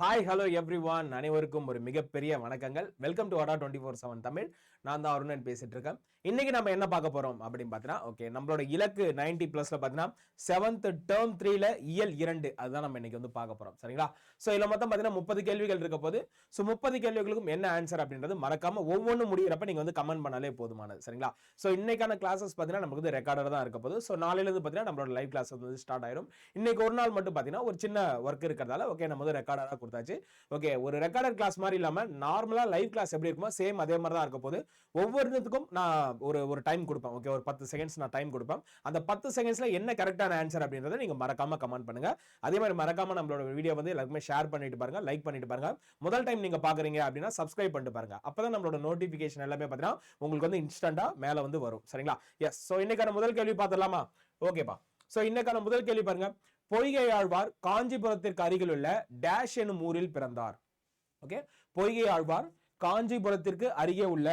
Hi hello every one அனைவருக்கும் ஒரு மிகப்பெரிய வணக்கங்கள். வெல்கம் டு அடா டுவெண்ட்டி ஃபோர் செவன் தமிழ். நான் தான் அருணன் பேசிட்டு இருக்கேன். இன்னைக்கு நம்ம என்ன பார்க்க போறோம் அப்படின்னு பார்த்தீங்கன்னா ஓகே நம்மளோட இலக்கு நைன்டி பிளஸ்ல பார்த்தீங்கன்னா செவன்த் டேர்ம் த்ரீல இயல் இரண்டு. அதுதான் நம்ம இன்னைக்கு வந்து பார்க்க போறோம். சரிங்களா? ஸோ இதில் மொத்தம் பார்த்தீங்கன்னா முப்பது கேள்விகள் இருக்க போது ஸோ முப்பது கேள்விகளுக்கும் என்ன ஆன்சர் அப்படின்றது மறக்காம ஒவ்வொன்றும் முடிகிறப்ப நீங்க வந்து கமெண்ட் பண்ணாலே போதுமானது. சரிங்களா? ஸோ இன்னைக்கான கிளாஸஸ் பார்த்தீங்கன்னா நமக்கு வந்து ரெக்கார்டர் தான் இருக்க போது ஸோ நாளையிலிருந்து பார்த்தீங்கன்னா நம்மளோட லைவ் கிளாஸ் வந்து ஸ்டார்ட் ஆயிடும் இன்னைக்கு ஒரு நாள் மட்டும் பார்த்தீங்கன்னா ஒரு சின்ன ஒர்க் இருக்கிறதால ஓகே நம்ம வந்து ரெக்கார்டராக கொடுத்தாச்சு. ஓகே ஒரு ரெக்கார்டர் கிளாஸ் மாதிரி இல்லாமல் நார்மலாக லைவ் கிளாஸ் எப்படி இருக்குமோ சேம் அதே மாதிரி தான் இருக்க போது ஒவ்வொருத்துக்கும் நான் ஒரு ஒரு டைம் கொடுப்பேன். ஓகே ஒரு பத்து செகண்ட்ஸ் நான் டைம் கொடுப்பேன். அந்த பத்து செகண்ட்ஸில் என்ன கரெக்டான ஆன்சர் அப்படின்றத நீங்கள் மறக்காமல் கமெண்ட் பண்ணுங்க. அதே மாதிரி மறக்காமல் நம்மளோட வீடியோ வந்து எல்லாருக்குமே ஷேர் பண்ணிட்டு பாருங்கள் லைக் பண்ணிட்டு பாருங்கள் முதல் டைம் நீங்கள் பார்க்குறீங்க அப்படின்னா சப்ஸ்கிரைப் பண்ணிட்டு பாருங்க. அப்பதான் நம்மளோட நோட்டிஃபிகேஷன் எல்லாமே பார்த்தீங்கன்னா உங்களுக்கு வந்து இன்ஸ்டண்ட்டாக மேலே வந்து வரும். சரிங்களா? எஸ் ஸோ இன்னைக்கான முதல் கேள்வி பார்த்துடலாமா? ஓகேப்பா ஸோ இன்னைக்கான முதல் கேள்வி பாருங்க. பொய்கை ஆழ்வார் காஞ்சிபுரத்திற்கு அருகில் உள்ள டேஷ் எனும் ஊரில் பிறந்தார். ஓகே பொய்கை ஆழ்வார் காஞ்சிபுரத்திற்கு அருகே உள்ள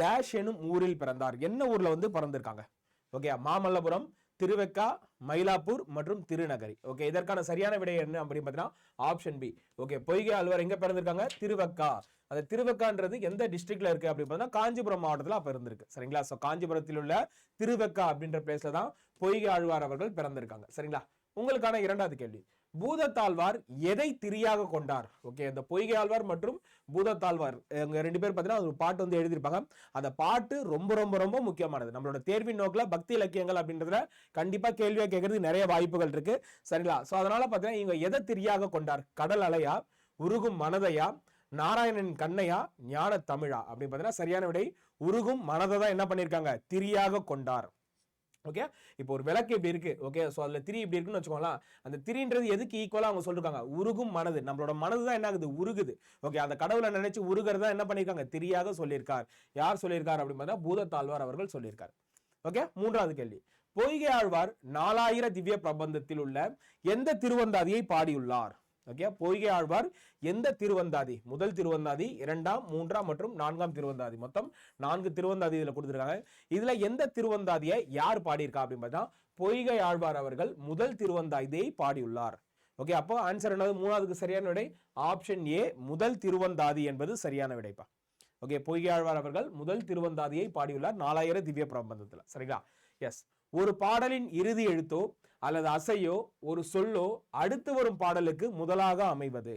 டேஷ் எனும் ஊரில் பிறந்தார். என்ன ஊர்ல வந்து பிறந்திருக்காங்க? ஓகே மாமல்லபுரம் திருவெக்கா மயிலாப்பூர் மற்றும் திருநகரி. ஓகே இதற்கான சரியான விடை என்ன அப்படின்னு பார்த்தீங்கன்னா option B okay Poigai Azhwar எங்க பிறந்திருக்காங்க? திருவக்கா. அந்த திருவக்கான்றது எந்த டிஸ்ட்ரிக்ட்ல இருக்கு அப்படின்னு பார்த்தீங்கன்னா காஞ்சிபுரம் மாவட்டத்தில் அப்போ இருந்திருக்கு சரிங்களா? ஸோ காஞ்சிபுரத்தில் உள்ள திருவெக்கா அப்படின்ற பிளேஸ்ல தான் பொய்கை ஆழ்வார் அவர்கள் பிறந்திருக்காங்க. சரிங்களா? உங்களுக்கான இரண்டாவது கேள்வி. பூதத்தாழ்வார் எதை திரியாக கொண்டார்? ஓகே இந்த பொய்கை ஆழ்வார் மற்றும் பூதத்தாழ்வார் இவங்க ரெண்டு பேர் பார்த்தீங்கன்னா ஒரு பாட்டு வந்து எழுதியிருப்பாங்க. அந்த பாட்டு ரொம்ப ரொம்ப ரொம்ப முக்கியமானது. நம்மளோட தேர்வின் நோக்கில் பக்தி இலக்கியங்கள் அப்படின்றதுல கண்டிப்பாக கேள்வியாக கேட்கறதுக்கு நிறைய வாய்ப்புகள் இருக்கு. சரிங்களா? ஸோ அதனால பார்த்தீங்கன்னா இவங்க எதை திரியாக கொண்டார்? கடல் அலையா? உருகும் மனதையா? நாராயணன் கண்ணையா? ஞான தமிழா அப்படின்னு பார்த்தீங்கன்னா சரியான விடை உருகும் மனதை தான் என்ன பண்ணியிருக்காங்க? திரியாக கொண்டார். ஓகே இப்போ ஒரு விளக்கு இப்படி இருக்கு. ஓகே ஸோ அதில் திரி இப்படி இருக்குன்னு வச்சுக்கோங்களேன். அந்த திரின்றது எதுக்கு ஈக்குவலாக அவங்க சொல்லிருக்காங்க? உருகும் மனது. நம்மளோட மனது தான் என்ன ஆகுது? உருகுது. ஓகே அந்த கடவுளை நினைச்சு உருகிறதா என்ன பண்ணியிருக்காங்க திரியாக சொல்லியிருக்கார். யார் சொல்லியிருக்கார் அப்படின்னு பார்த்தா பூதத்தாழ்வார் அவர்கள் சொல்லியிருக்கார். ஓகே மூன்றாவது கேள்வி. பொய்கை ஆழ்வார் நாலாயிர திவ்ய பிரபந்தத்தில் உள்ள எந்த திருவந்தாதியை பாடியுள்ளார்? ஓகே பொய்கை ஆழ்வார் எந்த திருவந்தாதி? முதல் திருவந்தாதி இரண்டாம் மூன்றாம் மற்றும் நான்காம் திருவந்தாதி. மொத்தம் நான்கு திருவந்தாதி இதில் கொடுத்துருக்காங்க. இதில் எந்த திருவந்தாதியை யார் பாடியிருக்கா அப்படின்னு பார்த்தா பொய்கை ஆழ்வார் அவர்கள் முதல் திருவந்தாதியை பாடியுள்ளார். ஓகே அப்போ ஆன்சர் என்னது? மூணாவதுக்கு சரியான விடை? ஆப்ஷன் ஏ முதல் திருவந்தாதி என்பது சரியான விடைப்பா. ஓகே பொய்கை ஆழ்வார் அவர்கள் முதல் திருவந்தாதியை பாடியுள்ளார். நாலாயிரம் திவ்ய பிரபந்தத்தில். சரிங்களா? எஸ் ஒரு பாடலின் இறுதி எழுத்தோ அல்லது அசையோ ஒரு சொல்லோ அடுத்து வரும் பாடலுக்கு முதலாக அமைவது.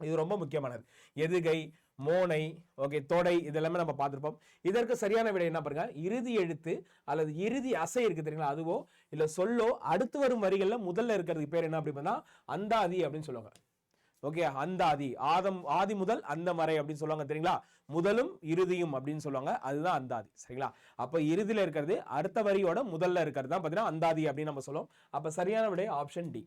இது ரொம்ப முக்கியமானது. எதுகை மோனை ஓகே தொடை இதெல்லாமே நம்ம பார்த்துருப்போம். இதற்கு சரியான விடை என்ன பாருங்க இறுதி எழுத்து அல்லது இறுதி அசை இருக்கு தெரியுங்களா அதுவோ இல்லை சொல்லோ அடுத்து வரும் வரிகளில் முதல்ல இருக்கிறதுக்கு பேர் என்ன அப்படின்னா அந்தாதி அப்படின்னு சொல்லுவாங்க. ஓகே அந்தாதி ஆதம் ஆதி முதல் அந்த மறை அப்படின்னு சொல்லுவாங்க தெரியுங்களா? முதலும் இறுதியும் அப்படின்னு சொல்லுவாங்க. அதுதான் அந்தாதி சரிங்களா? அப்போ இறுதியில் இருக்கிறது அடுத்த வரியோட முதல்ல இருக்கிறது தான் பார்த்தீங்கன்னா அந்தாதி அப்படின்னு நம்ம சொல்லுவோம். அப்போ சரியான விடைய ஆப்ஷன் டி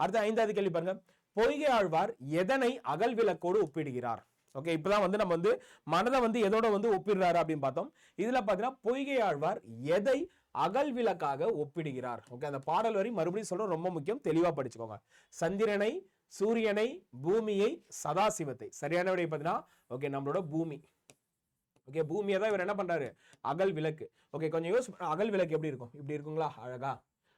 அடுத்த ஐந்தாவது கேள்வி பாருங்க. பொய்கை ஆழ்வார் எதனை அகல் விளக்கோடு ஒப்பிடுகிறார்? ஓகே இப்போதான் வந்து நம்ம வந்து மனதை வந்து எதோட வந்து ஒப்பிடுறாரு அப்படின்னு பார்த்தோம். இதில் பார்த்தீங்கன்னா பொய்கை ஆழ்வார் எதை அகல் விளக்காக ஒப்பிடுகிறார்? ஓகே அந்த பாடல் வரி மறுபடியும் சொல்ல ரொம்ப முக்கியம். தெளிவாக படிச்சுக்கோங்க. சந்திரனை சூரியனை பூமியை சதாசிவத்தை. சரியான விடைய பார்த்தீங்கன்னா ஓகே நம்மளோட பூமி. ஓகே பூமியை தான் இவர் என்ன பண்ணுறாரு அகல் விளக்கு. ஓகே கொஞ்சம் யோசி அகல் விளக்கு எப்படி இருக்கும்? இப்படி இருக்குங்களா? அழகா.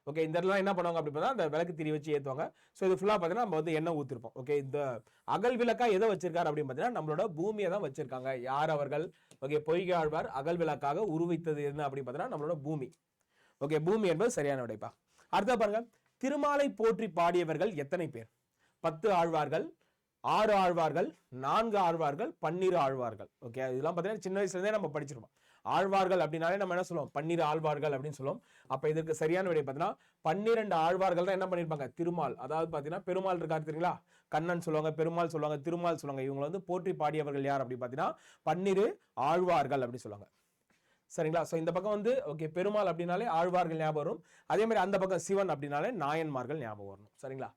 ஓகே இந்த இடத்துல என்ன பண்ணுவாங்க அப்படி பார்த்தா அந்த விளக்கு திரி வச்சு ஏற்றுவாங்க ஸோ இது ஃபுல்லாக பார்த்தீங்கன்னா நம்ம வந்து எண்ணெய் ஊற்றிருப்போம் ஓகே இந்த அகல் விளக்கா எதை வச்சிருக்காரு அப்படின்னு பார்த்தீங்கன்னா நம்மளோட பூமியை தான் வச்சிருக்காங்க. யார் அவர்கள்? ஓகே பொய்கை ஆழ்வார் அகல் விளக்காக உருவித்தது என்ன அப்படின்னு பார்த்தீங்கன்னா நம்மளோட பூமி. ஓகே பூமி என்பது சரியான விடைப்பா. அடுத்த பாருங்க திருமாலை போற்றி பாடியவர்கள் எத்தனை பேர்? பத்து ஆழ்வார்கள் ஆறு ஆழ்வார்கள் நான்கு ஆழ்வார்கள் பன்னிரு ஆழ்வார்கள். ஓகே இதெல்லாம் பார்த்தீங்கன்னா சின்ன வயசுலேருந்தே நம்ம படிச்சிருப்போம். ஆழ்வார்கள் அப்படின்னாலே நம்ம என்ன சொல்லுவோம்? பன்னிரு ஆழ்வார்கள் அப்படின்னு சொல்லுவோம். அப்போ இதற்கு சரியான விடை பார்த்தீங்கன்னா பன்னிரெண்டு ஆழ்வார்கள் தான் என்ன பண்ணியிருப்பாங்க திருமால். அதாவது பார்த்தீங்கன்னா பெருமாள் இருக்காரு தெரியுங்களா? கண்ணன் சொல்லுவாங்க பெருமாள் சொல்லுவாங்க திருமால் சொல்லுவாங்க. இவங்களை வந்து போற்றி பாடியவர்கள் யார் அப்படி பார்த்தீங்கன்னா பன்னிரு ஆழ்வார்கள் அப்படின்னு சொல்லுவாங்க. சரிங்களா? ஸோ இந்த பக்கம் வந்து ஓகே பெருமாள் அப்படின்னாலே ஆழ்வார்கள் ஞாபகம் வரும். அதே மாதிரி அந்த பக்கம் சிவன் அப்படின்னாலே நாயன்மார்கள் ஞாபகம் வரணும். சரிங்களா?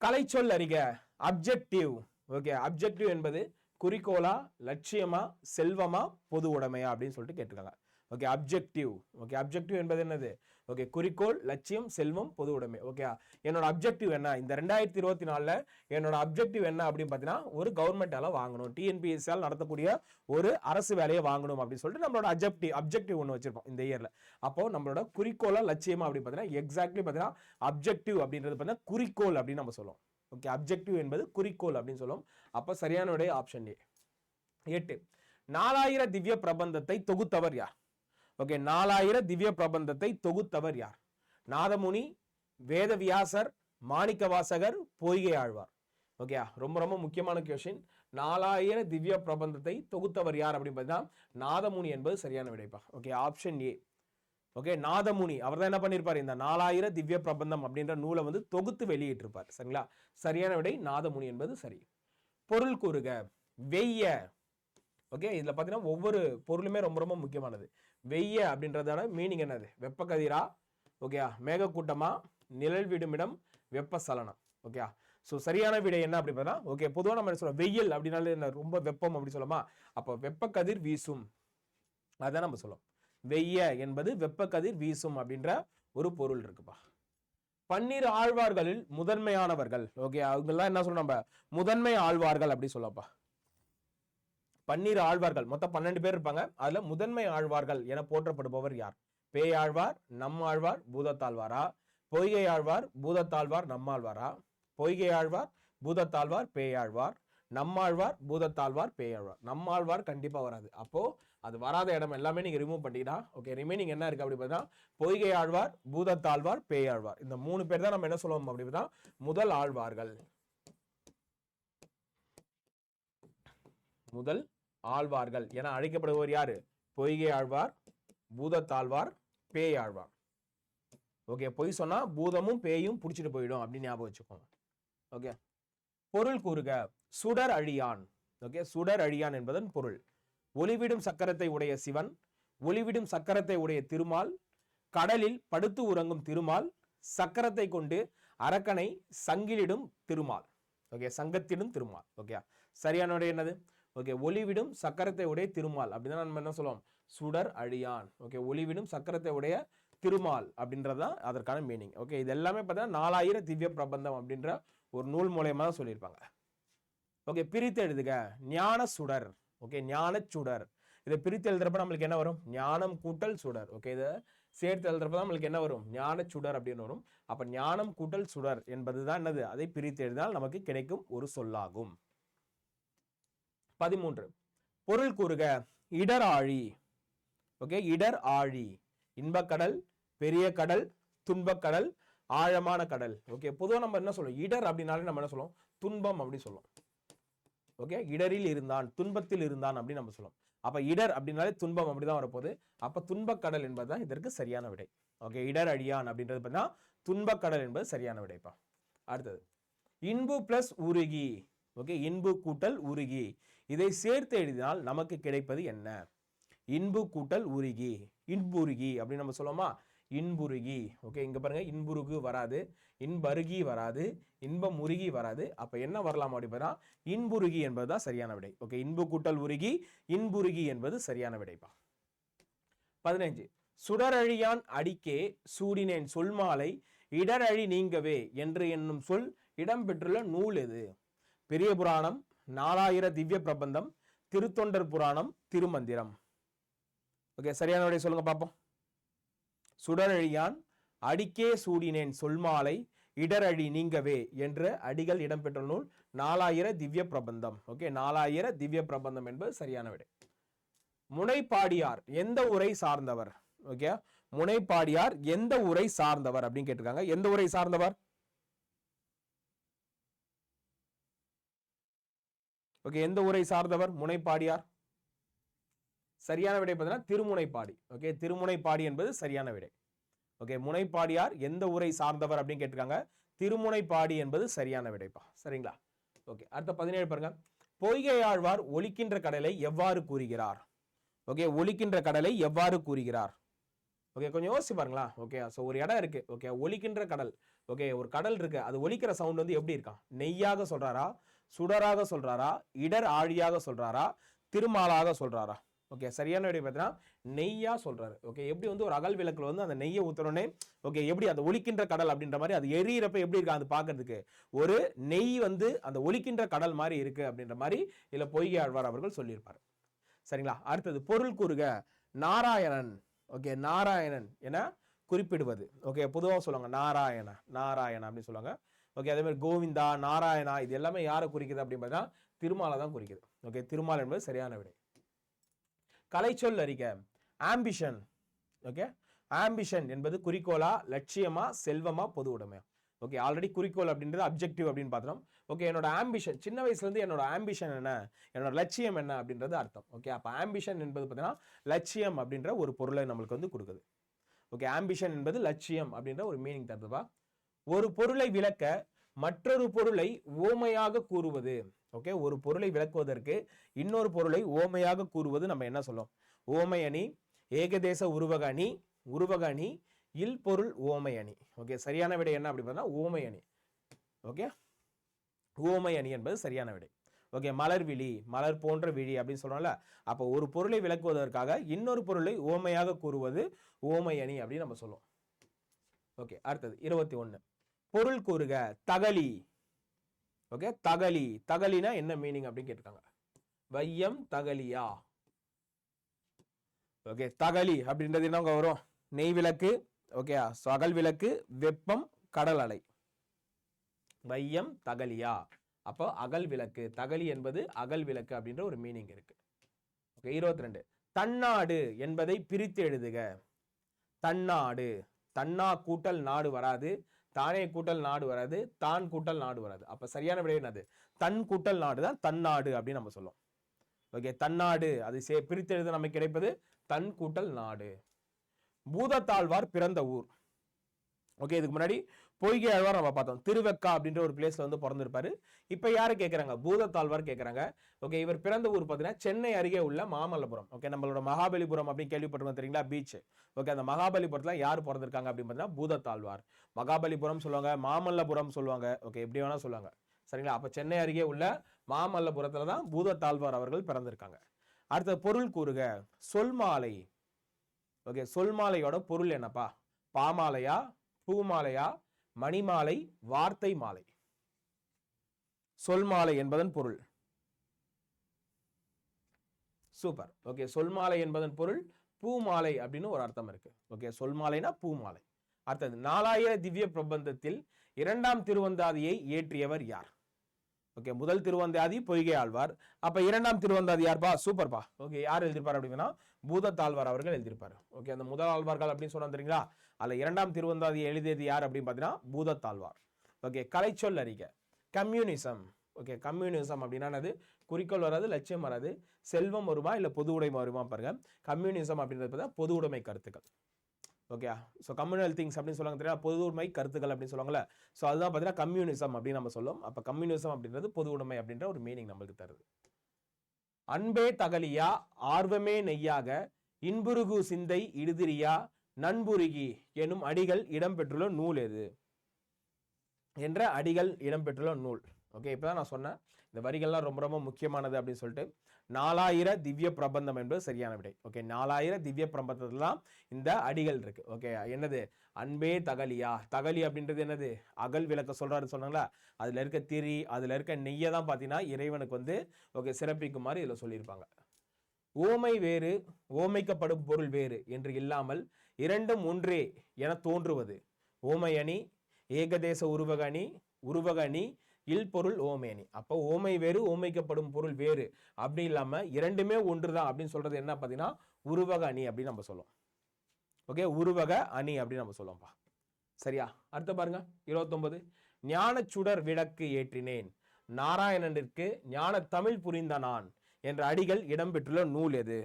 கலைச்சொல் அறிக அப்ஜெக்டிவ் ஓகே அப்ஜெக்டிவ் என்பது குறிக்கோளா லட்சியமா செல்வமா பொது உடைமையா அப்படின்னு சொல்லிட்டு கேட்டுருக்காங்க ஓகே அப்ஜெக்டிவ் ஓகே அப்ஜெக்டிவ் என்பது என்னது? ஓகே குறிக்கோள் லட்சியம் செல்வம் பொது உடைமை. ஓகே என்னோட அப்ஜெக்டிவ் என்ன? இந்த ரெண்டாயிரத்தி இருபத்தி நாலில் என்னோட அப்ஜெக்டிவ் என்ன அப்படின்னு பார்த்தீங்கன்னா ஒரு கவர்மெண்டால் வாங்கணும். டிஎன்பிஎஸ்ஆல் நடத்தக்கூடிய ஒரு அரசு வேலையை வாங்கணும் அப்படின்னு சொல்லிட்டு நம்மளோட அப்ஜெக்டிவ் அப்ஜெக்டிவ் ஒன்று வச்சிருப்போம் இந்த இயரில் அப்போ நம்மளோட குறிக்கோளா லட்சியமா அப்படின்னு பார்த்தீங்கன்னா எக்ஸாக்ட்லி பார்த்தீங்கன்னா அப்ஜெக்டிவ் அப்படின்றது பார்த்தீங்கன்னா குறிக்கோள் அப்படின்னு நம்ம சொல்லுவோம். ஓகே அப்ஜெக்டிவ் என்பது குறிக்கோள் அப்படின்னு சொல்லுவோம். அப்போ சரியான ஆப்ஷன் ஏ எட்டு. நாலாயிர திவ்ய பிரபந்தத்தை தொகுத்தவர் யார்? ஓகே நாலாயிர திவ்ய பிரபந்தத்தை தொகுத்தவர் யார்? நாதமுனி வேதவியாசர் மாணிக்கவாசகர் பொய்கை ஆழ்வார் ஓகேயா ரொம்ப ரொம்ப முக்கியமான கொஷின் நாலாயிர திவ்ய பிரபந்தத்தை தொகுத்தவர் யார் அப்படின்னு பார்த்தீங்கன்னா நாதமுனி என்பது சரியான விடைப்பா. Okay option A okay Nathamuni அவர் தான் என்ன பண்ணியிருப்பார் இந்த நாலாயிர திவ்ய பிரபந்தம் அப்படின்ற நூலை வந்து தொகுத்து வெளியிட்டிருப்பார். சரிங்களா? சரியான விடை நாதமுனி என்பது சரி. பொருள் கூறுக. வெய்ய. ஓகே இதில் பார்த்தீங்கன்னா ஒவ்வொரு பொருளுமே ரொம்ப ரொம்ப முக்கியமானது. வெய்ய அப்படின்றதோட மீனிங் என்னது? வெப்பக்கதிரா ஓகேயா மேகக்கூட்டமா நிழல் விடுமிடம் வெப்ப சலனம் ஓகே ஸோ சரியான விடை என்ன அப்படி பார்த்தா ஓகே பொதுவாக நம்ம என்ன சொல்கிறோம் வெயில் அப்படின்னாலே என்ன? ரொம்ப வெப்பம் அப்படி சொல்லலாமா அப்போ வெப்பக்கதிர் வீசும். அதான் நம்ம சொல்லுவோம் வெய்ய என்பது வெப்பக்கதிர் வீசும் அப்படின்ற ஒரு பொருள் இருக்குப்பா. பன்னிரு ஆழ்வார்களில் முதன்மையானவர்கள் ஓகே அவங்கெல்லாம் என்ன சொல்றோம் நம்ம? முதன்மை ஆழ்வார்கள் அப்படி சொல்லப்பா. பன்னிரு ஆழ்வார்கள். மொத்தம் பன்னெண்டு பேர் இருப்பாங்க. அதுல முதன்மை ஆழ்வார்கள் என போற்றப்படுபவர் யார்? பேயாழ்வார் நம்மாழ்வார் பூதத்தாழ்வாரா? பொய்கை ஆழ்வார் பூதத்தாழ்வார் நம்மாழ்வாரா பொய்கை ஆழ்வார் பூதத்தாழ்வார் பேயாழ்வார் நம்மாழ்வார் பூதத்தாழ்வார் பேயாழ்வார் நம்மாழ்வார் கண்டிப்பாக வராது. அப்போது அது வராத இடம் எல்லாமே நீங்கள் ரிமூவ் பண்ணிட்டீங்கன்னா ஓகே ரிமைனிங் என்ன இருக்குது அப்படி பார்த்தீங்கன்னா பொய்கை ஆழ்வார் பூதத்தாழ்வார் பேயாழ்வார் இந்த மூணு பேர் தான் நம்ம என்ன சொல்லுவோம் அப்படி பார்த்தா முதல் ஆழ்வார்கள். முதல் ஆழ்வார்கள். என அழைக்கப்படுபவர் யாரு? பொய்கை ஆழ்வார் பூதத்தாழ்வார் பேய் ஆழ்வார். ஓகே பொய் சொன்னா பூதமும் பேயும் பிடிச்சிட்டு போயிடும் அப்படின்னு ஞாபகம் வச்சுக்கோங்க. ஓகே பொருள் கூறுக சுடர் அழியான். ஓகே சுடர் அழியான் என்பதன் பொருள். ஒளிவிடும் சக்கரத்தை உடைய சிவன் ஒளிவிடும் சக்கரத்தை உடைய திருமால் கடலில் படுத்து உறங்கும் திருமால் சக்கரத்தை கொண்டு அரக்கனை சங்கிலிடும் திருமால். ஓகே சங்கத்திடும் திருமால். ஓகே சரியான என்னது? ஓகே ஒளிவிடும் சக்கரத்தை உடைய திருமால். அப்படின்னா நம்ம என்ன சொல்லுவோம்? சுடர் அழியான். ஓகே ஒளிவிடும் சக்கரத்தை உடைய திருமால் அப்படின்றது தான் அதற்கான மீனிங் ஓகே இது எல்லாமே பார்த்தீங்கன்னா நாலாயிரம் திவ்ய பிரபந்தம் அப்படின்ற ஒரு நூல் மூலயமா தான் சொல்லியிருப்பாங்க. ஓகே பிரித்து எழுதுக. ஞான சுடர். ஓகே ஞான சுடர். இதை பிரித்து எழுதுறப்ப நம்மளுக்கு என்ன வரும்? ஞானம் கூட்டல் சுடர். ஓகே இதை சேர்த்து எழுதுறப்ப தான் நம்மளுக்கு என்ன வரும்? ஞான சுடர் அப்படின்னு வரும். அப்போ ஞானம் கூட்டல் சுடர் என்பது தான் என்னது? அதை பிரித்து எழுதினால் நமக்கு கிடைக்கும் ஒரு சொல்லாகும். பதிமூன்று. பொருள் கூறுக. இடர் ஆழி. ஓகே? இடர் ஆழி. இன்பக்கடல் பெரிய கடல் துன்பக்கடல் ஆழமான கடல். ஓகே? பொதுவாக நம்ம என்ன சொல்லுவோம் இடர் அப்படின்னாலே நம்ம என்ன சொல்லுவோம் துன்பம் அப்படின்னு சொல்லுவோம் ஓகே? இடரில் இருந்தான் துன்பத்தில் இருந்தான் அப்படின்னு நம்ம சொல்லுவோம் அப்ப இடர் அப்படின்னாலே துன்பம் அப்படிதான் வரப்போகுது. அப்ப துன்பக்கடல் என்பதுதான் இதற்கு சரியான விடை. ஓகே? இடர் அழியான் அப்படின்றது பார்த்தீங்கன்னா துன்பக்கடல் என்பது சரியான விடைப்பா. அடுத்தது. இன்பு பிளஸ் உருகி. ஓகே? இன்பு கூட்டல் உருகி. இதை சேர்த்து எழுதினால் நமக்கு கிடைப்பது என்ன? இன்பு கூட்டல் உருகி. இன்புருகி அப்படின்னு நம்ம சொல்லுவோமா? இன்புருகி. ஓகே இங்கே பாருங்கள் இன்புருகு வராது இன்பருகி வராது இன்பம் உருகி வராது. அப்போ என்ன வரலாம் அப்படின்னா இன்புருகி என்பது தான் சரியான விடை. ஓகே இன்பு கூட்டல் உருகி இன்புருகி என்பது சரியான விடைப்பா. பதினைஞ்சு. சுடரழியான் அடிக்கே சூடினேன் சொல்மாலை இடரழி நீங்கவே என்று என்னும் சொல் இடம்பெற்றுள்ள நூல் எது? பெரிய புராணம் நாலாயிர திவ்ய பிரபந்தம் திருத்தொண்டர் புராணம் திருமந்திரம். ஓகே சரியான விடை சொல்லுங்க பார்ப்போம் சுடரழியான் அடிக்கே சூடினேன் சொல்மாலை இடரழி நீங்கவே என்ற அடிகள் இடம்பெற்ற நூல் நாலாயிர திவ்ய பிரபந்தம். ஓகே நாலாயிர திவ்ய பிரபந்தம் என்பது சரியான விடை. முனைப்பாடியார் எந்த உரை சார்ந்தவர்? ஓகே முனைப்பாடியார் எந்த உரை சார்ந்தவர் அப்படின்னு கேட்டிருக்காங்க. எந்த உரை சார்ந்தவர்? ஓகே எந்த ஊரை சார்ந்தவர்? முனைப்பாடியார். சரியான விடை பார்த்தீங்கன்னா திருமுனைப்பாடி. ஓகே திருமுனைப்பாடி என்பது சரியான விடை. ஓகே முனைப்பாடியார் எந்த ஊரை சார்ந்தவர் அப்படின்னு கேட்டிருக்காங்க? திருமுனைப்பாடி என்பது சரியான விடைப்பா. சரிங்களா? ஓகே அடுத்த பதினேழு பாருங்க. பொய்கை ஆழ்வார் ஒலிக்கின்ற கடலை எவ்வாறு கூறுகிறார்? ஓகே ஒலிக்கின்ற கடலை எவ்வாறு கூறுகிறார்? ஓகே கொஞ்சம் யோசிச்சு பாருங்களா ஓகே ஸோ ஒரு இடம் இருக்கு. ஓகே ஒலிக்கின்ற கடல். ஓகே ஒரு கடல் இருக்கு. அது ஒலிக்கிற சவுண்ட் வந்து எப்படி இருக்கான்? நெய்யாக சொல்றாரா? சுடராக சொல்றாரா? இடர் ஆழியாக சொல்றாரா? திருமாலாக சொல்றாரா? ஓகே சரியான விடை பார்த்தீங்கன்னா நெய்யா சொல்றாரு. ஓகே எப்படி வந்து ஒரு அகல் விளக்கில் வந்து அந்த நெய்யை ஊற்றுறோன்னே ஓகே எப்படி அந்த ஒலிக்கின்ற கடல் அப்படின்ற மாதிரி அது எரியறப்ப எப்படி இருக்கா? அது பார்க்கறதுக்கு ஒரு நெய் வந்து அந்த ஒலிக்கின்ற கடல் மாதிரி இருக்கு அப்படின்ற மாதிரி இதில் பொய்கை ஆழ்வார் அவர்கள் சொல்லியிருப்பார். சரிங்களா? அடுத்தது பொருள் கூறுக. நாராயணன். ஓகே நாராயணன் என குறிப்பிடுவது. ஓகே பொதுவாக சொல்லுவாங்க நாராயண நாராயண அப்படின்னு சொல்லுவாங்க. ஓகே அதே மாதிரி கோவிந்தா நாராயணா இது எல்லாமே யாரை குறிக்குது அப்படின்னு பார்த்தா திருமாலை தான் குறிக்குது. ஓகே திருமால் என்பது சரியான விடை. கலைச்சொல் அறிக்கை ஆம்பிஷன் ஓகே ஆம்பிஷன் என்பது குறிக்கோளா லட்சியமா செல்வமா பொது உடைமையா? ஓகே ஆல்ரெடி குறிக்கோள் அப்படின்றது அப்ஜெக்டிவ் அப்படின்னு பார்த்தோம் ஓகே என்னோட ஆம்பிஷன் சின்ன வயசுலேருந்து என்னோட ஆம்பிஷன் என்ன? என்னோட லட்சியம் என்ன அப்படின்றது அர்த்தம். ஓகே அப்போ ஆம்பிஷன் என்பது பார்த்தீங்கன்னா லட்சியம் அப்படின்ற ஒரு பொருளை நம்மளுக்கு வந்து கொடுக்குது. ஓகே ஆம்பிஷன் என்பது லட்சியம் அப்படின்ற ஒரு மீனிங் தருதுப்பா. ஒரு பொருளை விளக்க மற்றொரு பொருளை ஓமையாக கூறுவது. ஓகே ஒரு பொருளை விளக்குவதற்கு இன்னொரு பொருளை ஓமையாக கூறுவது நம்ம என்ன சொல்லும் ஓமை அணி ஏகதேச உருவக அணி உருவக அணி இல் பொருள் ஓமை அணி ஓகே சரியான விடை என்ன அப்படி பார்த்தா ஓமை அணி ஓகே ஓமை அணி என்பது சரியான விடை. ஓகே மலர் விழி மலர் போன்ற விழி அப்படின்னு சொல்றோம்ல அப்போ ஒரு பொருளை விளக்குவதற்காக இன்னொரு பொருளை ஓமையாக கூறுவது ஓமை அணி அப்படின்னு நம்ம சொல்லுவோம் ஓகே அடுத்தது இருபத்தி ஒன்று பொருள் கூறுக தகலி. ஓகே? தகலி. தகலினா என்ன மீனிங் அப்படின்னு கேட்டிருக்காங்க. வையம் தகலியா? ஓகே தகலி அப்படின்றது என்னங்க வரும்? நெய் விளக்கு ஓகே அகல் விளக்கு வெப்பம் கடல் அலை. வையம் தகலியா? அப்போ அகல் விளக்கு. தகலி என்பது அகல் விளக்கு அப்படின்ற ஒரு மீனிங் இருக்கு. ஓகே இருபத்தி ரெண்டு தன்னாடு என்பதை பிரித்து எழுதுக. தன்னாடு. தன்னா கூட்டல் நாடு வராது. தானே கூட்டல் நாடு வராது தான் கூட்டல் நாடு வராது. அப்போ சரியான விடை என்னது? தன் கூட்டல் நாடு தான் தன்னாடு அப்படின்னு நம்ம சொல்லுவோம் ஓகே தன்னாடு அது சே பிரித்து எழுத நமக்கு கிடைப்பது தன் கூட்டல் நாடு. பூதத்தாழ்வார் பிறந்த ஊர். ஓகே இதுக்கு முன்னாடி பொய்கை ஆழ்வார் நம்ம பார்த்தோம். திருவெக்கா அப்படின்ற ஒரு பிளேஸ்ல வந்து பிறந்திருப்பாரு. இப்போ யார் கேட்குறாங்க பூதத்தாழ்வார் கேட்குறாங்க ஓகே இவர் பிறந்த ஊர் பார்த்தீங்கன்னா சென்னை அருகே உள்ள மாமல்லபுரம். ஓகே நம்மளோட மகாபலிபுரம் அப்படின்னு கேள்விப்பட்டிருக்கோம் தெரியுங்களா? பீச் ஓகே அந்த மகாபலிபுரத்தில் யார் பிறந்திருக்காங்க அப்படின்னு பார்த்தீங்கன்னா பூதத்தாழ்வார். மகாபலிபுரம் சொல்லுவாங்க மாமல்லபுரம் சொல்லுவாங்க. ஓகே எப்படி வேணால் சொல்லுவாங்க. சரிங்களா? அப்போ சென்னை அருகே உள்ள மாமல்லபுரத்தில் தான் பூதத்தாழ்வார் அவர்கள் பிறந்திருக்காங்க. அடுத்த பொருள் கூறுக. சொல்மாலை. ஓகே சொல்மாலையோட பொருள் என்னப்பா? பாமாலையா? பூமாலையா? மணிமாலை வார்த்தை மாலை. சொல்மாலை என்பதன் பொருள். சூப்பர். ஓகே சொல்மாலை என்பதன் பொருள் பூமாலை அப்படின்னு ஒரு அர்த்தம் இருக்கு. ஓகே சொல்மாலைனா பூமாலை அடுத்தது நாலாயிர திவ்ய பிரபந்தத்தில் இரண்டாம் திருவந்தாதியை இயற்றியவர் யார்? ஓகே முதல் திருவந்தாதி பொய்கை ஆழ்வார். அப்ப இரண்டாம் திருவந்தாதி யார்பா சூப்பர்பா ஓகே யார் எழுதியிருப்பார் அப்படின்னா பூதத்தாழ்வார் அவர்கள் எழுதியிருப்பார். ஓகே அந்த முதல் ஆழ்வார்கள் அப்படின்னு சொன்னா தெரியுங்களா? அதில் இரண்டாம் திருவந்தாதி எழுதியது யார் அப்படின்னு பார்த்தீங்கன்னா பூதத்தாழ்வார். ஓகே கலைச்சொல் அறிக்கை கம்யூனிசம். ஓகே கம்யூனிசம் அப்படின்னா என்னது? குறிக்கோள் வராது லட்சியம் வராது. செல்வம் வருமா இல்லை பொது உடைமை வருமா பாருங்க. கம்யூனிசம் அப்படின்றது பார்த்தா பொது உடைமை கருத்துக்கள். ஓகே ஸோ கம்யூனல் திங்ஸ் அப்படின்னு சொல்லுவாங்க தெரியாது பொது உடைமை கருத்துக்கள் அப்படின்னு சொல்லுவாங்கல்ல. ஸோ அதுதான் பார்த்தீங்கன்னா கம்யூனிசம் அப்படின்னு நம்ம சொல்லுவோம். அப்போ கம்யூனிசம் அப்படின்றது பொது உடைமை அப்படின்ற ஒரு மீனிங் நம்மளுக்கு தருது. அன்பே தகலியா ஆர்வமே நெய்யாக இன்புருகு சிந்தை இடுதிரியா நண்புருகி எனும் அடிகள் இடம்பெற்றுள்ள நூல் எது? என்ற அடிகள் இடம்பெற்றுள்ள நூல். ஓகே இப்பதான் நான் சொன்னேன். இந்த வரிகள்லாம் ரொம்ப ரொம்ப முக்கியமானது அப்படின்னு சொல்லிட்டு. நாலாயிர திவ்ய பிரபந்தம் என்பது சரியான விடை. ஓகே நாலாயிர திவ்ய பிரபந்தத்தில் தான் இந்த அடிகள் இருக்குது ஓகே என்னது? அன்பே தகலியா. தகலி அப்படின்றது என்னது? அகல் விளக்க சொல்கிறாரு சொன்னாங்களா? அதில் இருக்க திரி அதில் இருக்க நெய்யை தான் பார்த்தீங்கன்னா இறைவனுக்கு வந்து ஓகே சிறப்பிக்குமாறு இதில் சொல்லியிருப்பாங்க. ஓமை வேறு ஓமைக்கப்படும் பொருள் வேறு என்று இல்லாமல் இரண்டும் ஒன்றே என தோன்றுவது. ஓமை அணி ஏகதேச உருவக அணி உருவக அணி இல் பொருள் ஓமை அணி அப்போ ஓமை வேறு ஓமைக்கப்படும் பொருள் வேறு. அப்படி இல்லாமல் இரண்டுமே ஒன்று தான் அப்படின்னு சொல்றது என்ன பார்த்தீங்கன்னா உருவக அணி அப்படின்னு நம்ம சொல்லுவோம். ஓகே உருவக அணி அப்படின்னு நம்ம சொல்லுவோம்ப்பா. சரியா? அடுத்து பாருங்க இருபத்தொன்பது. ஞானச்சுடர் விளக்கு ஏற்றினேன். நாராயணனிற்கு ஞான தமிழ் புரிந்த நான் என்ற அடிகள் இடம்பெற்றுள்ள நூல் எது?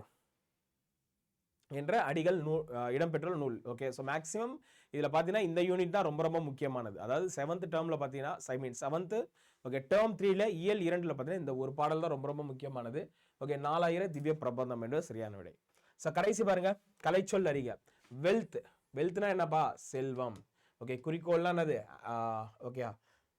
என்ற அடிகள் நூல் இடம்பெற்ற இடம்பெற்றுள்ள நூல். ஓகே ஸோ மேக்ஸிமம் இதில் பார்த்தீங்கன்னா இந்த யூனிட் தான் ரொம்ப ரொம்ப முக்கியமானது. அதாவது செவன்த் டேர்மில் பார்த்தீங்கன்னா I mean seventh okay term த்ரீல இயல் இரண்டில் பார்த்தீங்கன்னா இந்த ஒரு பாடல் தான் ரொம்ப ரொம்ப முக்கியமானது. ஓகே நாலாயிரம் திவ்ய பிரபந்தம் என்று சரியான விடை. ஸோ கடைசி பாருங்க கலைச்சொல் அறிக. வெல்த் வெல்த்னா என்னப்பா? செல்வம். ஓகே குறிக்கோள்னா என்னது? ஓகே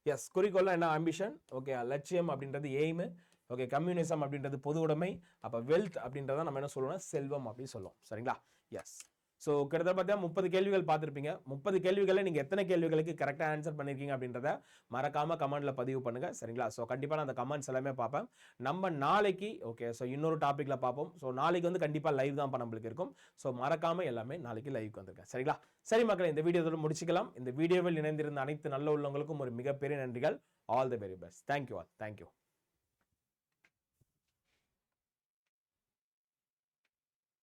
எஸ் குறிக்கோள்னா என்ன? ஆம்பிஷன் ஓகே லட்சியம் அப்படின்றது எய்மு ஓகே கம்யூனிசம் அப்படின்றது பொது உடைமை அப்போ வெல்த் அப்படின்றத நம்ம என்ன சொல்லுவோம்னா செல்வம் அப்படின்னு சொல்லுவோம் சரிங்களா? எஸ் ஸோ கிட்டத்தட்ட பார்த்தா முப்பது கேள்விகள் பார்த்துருப்பீங்க. முப்பது கேள்விகளை நீங்கள் எத்தனை கேள்விகளுக்கு கரெக்டாக ஆன்சர் பண்ணியிருக்கீங்க அப்படின்றத மறக்காமல் கமெண்டில் பதிவு பண்ணுங்கள் சரிங்களா? ஸோ கண்டிப்பாக நான் அந்த கமெண்ட்ஸ் எல்லாமே பார்ப்பேன். நம்ம நாளைக்கு ஓகே ஸோ இன்னொரு டாப்பிக்கில் பார்ப்போம். ஸோ நாளைக்கு வந்து கண்டிப்பாக லைவ் தான் நம்மளுக்கு இருக்கும். ஸோ மறக்காமல் எல்லாமே நாளைக்கு லைவுக்கு வந்திருக்கேன். சரிங்களா? சரி மக்களே இந்த வீடியோ முடிச்சிக்கலாம் முடிச்சுக்கலாம். இந்த வீடியோவில் இணைந்திருந்த அனைத்து நல்ல உள்ளவங்களுக்கும் ஒரு மிகப்பெரிய நன்றிகள். All the very best thank you all thank you